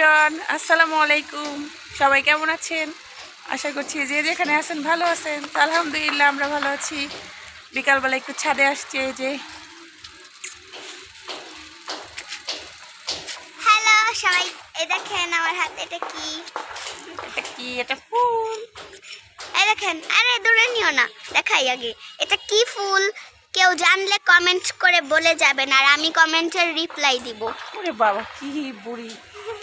Everyone আসসালামু আলাইকুম। সবাই কেমন আছেন? আশা করছি যে যেখানে আছেন ভালো আছেন। আলহামদুলিল্লাহ আমরা ভালো আছি। বিকালবেলা একটু ছাদে আসছে এই যে। হ্যালো সবাই এই দেখেন আমার হাতে এটা কি? এটা কি? এটা ফুল। এই দেখেন আরে দূরে নিও না দেখাই আগে। এটা কি ফুল? কেউ জানলে কমেন্ট করে বলে যাবেন আর আমি কমেন্টের রিপ্লাই দিব। ওরে বাবা কি বুড়ি।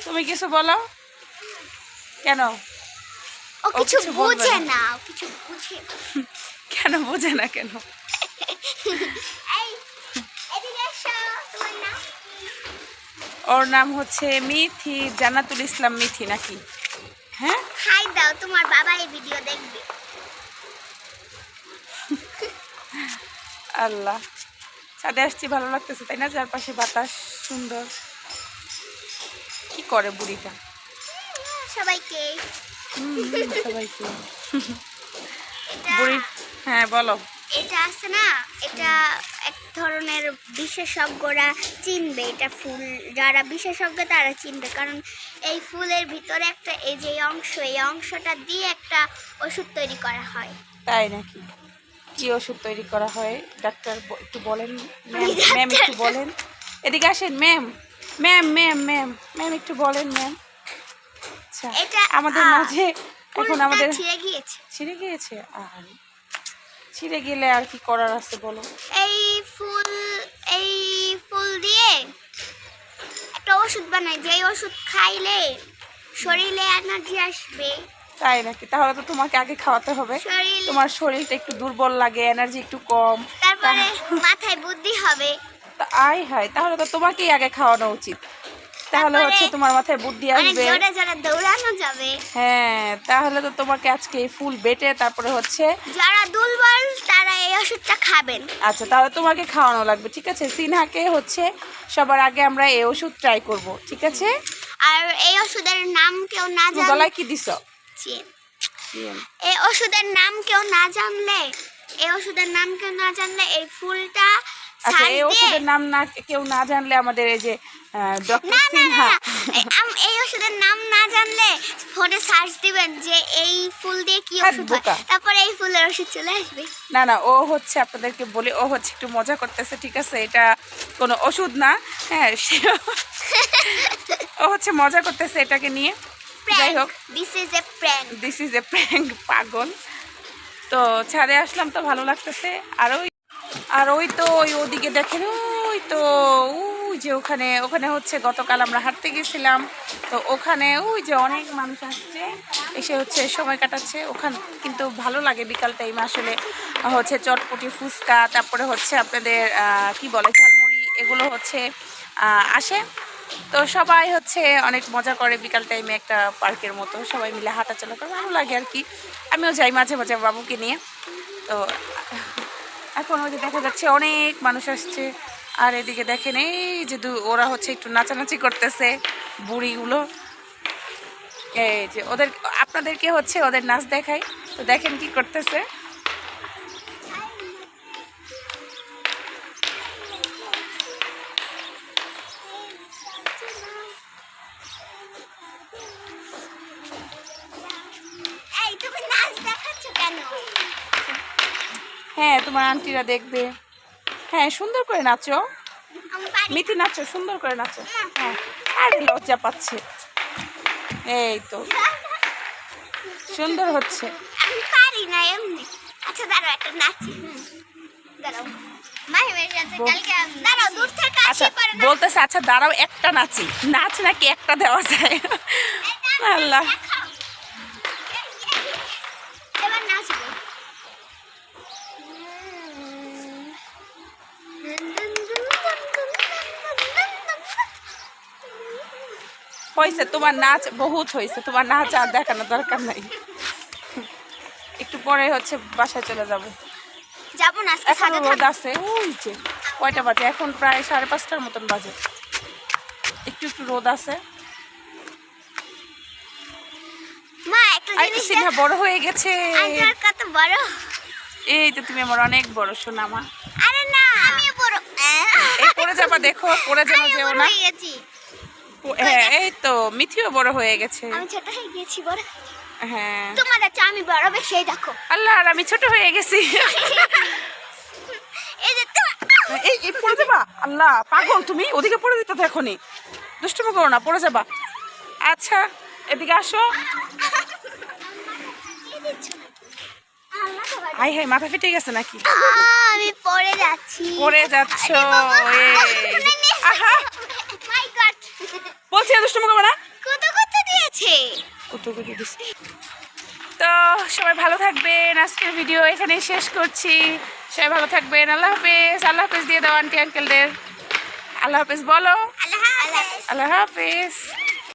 তুমি কিছু বলো? কেন? ও কিছু বুঝে না। কিছু বুঝে না। কেন বোঝে না কেন? ওর নাম হচ্ছে মিথি জানাতুল ইসলাম মিথি নাকি? হ্যাঁ? হাই দাও তোমার বাবা এই ভিডিও দেখবে। আল্লাহ। ছাদে আসছি ভালো লাগতেছে তাই না? চারপাশে বাতাস সুন্দর। করে বুড়িটা। সবাইকে। সবাইকে। বুড়ি হ্যাঁ বলো। এটা আছে না এটা এক ধরনের বিশেষজ্ঞরা চিনবে এটা ফুল যারা বিশেষজ্ঞ তারা চিনবে কারণ এই ফুলের ভিতরে একটা এই যে অংশ এই অংশটা দিয়ে একটা ওষুধ তৈরি করা হয়। তাই নাকি? কি ওষুধ তৈরি করা হয়? ডাক্তার একটু বলেন। ম্যাম। একটু বলেন। এদিকে আসেন ma'am. Ma'am ma'am ma'am ma'am একটু বলেন ম্যাম আচ্ছা এটা, আমাদের মাঝে এখন আমাদের ছিঁড়ে গিয়েছে? ছিঁড়ে গিয়েছে? আর ছিঁড়ে গেলে আর কি করার আছে বলো? এই ফুল এই ফুল দিয়ে একটা ওষুধ বানায় যে ওষুধ খাইলে শরীরে এনার্জি আসবে। তাই নাকি? তাহলে তো তোমাকে আগে খাওয়াতে হবে। তোমার শরীরটা একটু দুর্বল লাগে এনার্জি একটু কম। তারপরে মাথায় বুদ্ধি হবে। তা আয় হায় তাহলে তো তোমাকেই আগে খাওয়ানো উচিত। তাহলে হচ্ছে তোমার মাথায় বুদ্ধি আসবে। দৌড়ানো যাবে। হ্যাঁ তাহলে তো তোমাকে আজকে এই ফুল বেটে তারপরে হচ্ছে যারা দুর্বল তারা এই ওষুধটা খাবেন। আচ্ছা তাহলে তোমাকে খাওয়ানো লাগবে ঠিক আছে? সিনহাকে হচ্ছে সবার আগে আমরা এই ওষুধ ট্রাই করব ঠিক আছে? আর এই ওষুধের নাম কেউ না তুমি গলায় কি দিছ? এই ওষুধের নাম কেউ না জানলে এই ওষুধের নাম কেউ না জানলে এই ফুলটা আচ্ছা এই ওষুধের নাম না কেউ না জানলে আমাদের এই যে ডক্টর সিনহা। এই- ওষুধের নাম না জানলে ফোনে সার্চ দিবেন যে এই ফুল দিয়ে কি ওষুধ হয়। তারপরে এই ফুলের ওষুধ চলে আসবে। না না ও হচ্ছে আপনাদেরকে বলি ও হচ্ছে একটু মজা করতেছে ঠিক আছে? এটা কোনো ওষুধ না হ্যাঁ সে ও হচ্ছে মজা করতেছে এটাকে নিয়ে। যাই হোক। This is a prank this is a prank পাগল। তো ছাদে আসলাম তো ভালো লাগতেছে। আর ওই আর ওই তো, ওই ওদিকে দেখেন, ওই তো, ওই যে ওখানে ওখানে হচ্ছে গতকাল আমরা হাঁটতে গেছিলাম। তো ওখানে ওই যে অনেক মানুষ আসছে, এসে হচ্ছে সময় কাটাচ্ছে। ওখানে কিন্তু ভালো লাগে বিকাল টাইমে আসলে, হচ্ছে চটপটি ফুচকা, তারপরে হচ্ছে আপনাদের কি বলে, ঝালমুড়ি, এগুলো হচ্ছে আসে। তো সবাই হচ্ছে অনেক মজা করে বিকাল টাইমে একটা পার্কের মতো। সবাই মিলে হাঁটাচলা করে, ভালো লাগে আর কি। আমিও যাই মাঝে মাঝে বাবুকে নিয়ে। তো এখন ওই যে দেখা যাচ্ছে অনেক মানুষ আসছে। আর এদিকে দেখেন এই যে ওরা হচ্ছে একটু নাচানাচি করতেছে বুড়িগুলো। এই যে ওদের আপনাদেরকে হচ্ছে ওদের নাচ দেখাই। তো দেখেন কি করতেছে। হ্যাঁ তোমার আন্টিরা দেখবে। হ্যাঁ সুন্দর করে নাচো। মিথি নাচো সুন্দর করে নাচো। হ্যাঁ আর লজ্জা পাচ্ছে। এই তো। সুন্দর হচ্ছে। আমি পারি না এমনি। আচ্ছা দাঁড়াও একটা নাচি। দাঁড়াও। আচ্ছা। বলতেছে আচ্ছা দাঁড়াও একটা নাচি। নাচ নাকি একটা দেওয়া যায়? আল্লাহ। হয়েছে তোমার নাচ বহুত হয়েছে তোমার নাচ আর দেখানোর দরকার নাই। একটু পরে হচ্ছে বাসায় চলে যাব। যাব না এখন রোদ আছে ওই যে কয়টা বাজে? এখন প্রায় সাড়ে পাঁচটার মতন বাজে। একটু একটু রোদ আছে। মা সিনহা বড় হয়ে গেছে। কত বড়। এই তো তুমি আমার অনেক বড় সোনামা আরে না আমিও বড়। এই পড়ে যাবা দেখো পড়ে আমিও যেও না। হয়ে হ্যাঁ এই তো মিথিও বড় হয়ে গেছে। আমি ছোট হয়ে গেছি বড় হ্যাঁ তোমার আছে আমি বড় বেশি এই দেখো। আল্লাহ আর আমি ছোট হয়ে গেছি। এই যে তোমার- এই এই পড়ে যাবা? আল্লাহ পাগল তুমি ওদিকে পড়ে দিতে এখনই। দুষ্টুমি করো না পড়ে যাবা। আচ্ছা এদিকে আসো। বাড়ি। হাই মাথা ফেটে গেছে নাকি? আমি পড়ে যাচ্ছি। পড়ে যাচ্ছ। আহা! বলছি দুষ্টুমি করব না। কত কত দিয়েছে? কত। তো সবাই ভালো থাকবেন আজকের ভিডিও এখানেই শেষ করছি। সবাই ভালো থাকবেন আল্লাহ হাফেজ আল্লাহ হাফেজ দিয়ে দাও আন্টি আঙ্কেলদের আল্লাহ হাফেজ বলো। আল্লাহ হাফিজ। আল্লাহ হাফেজ।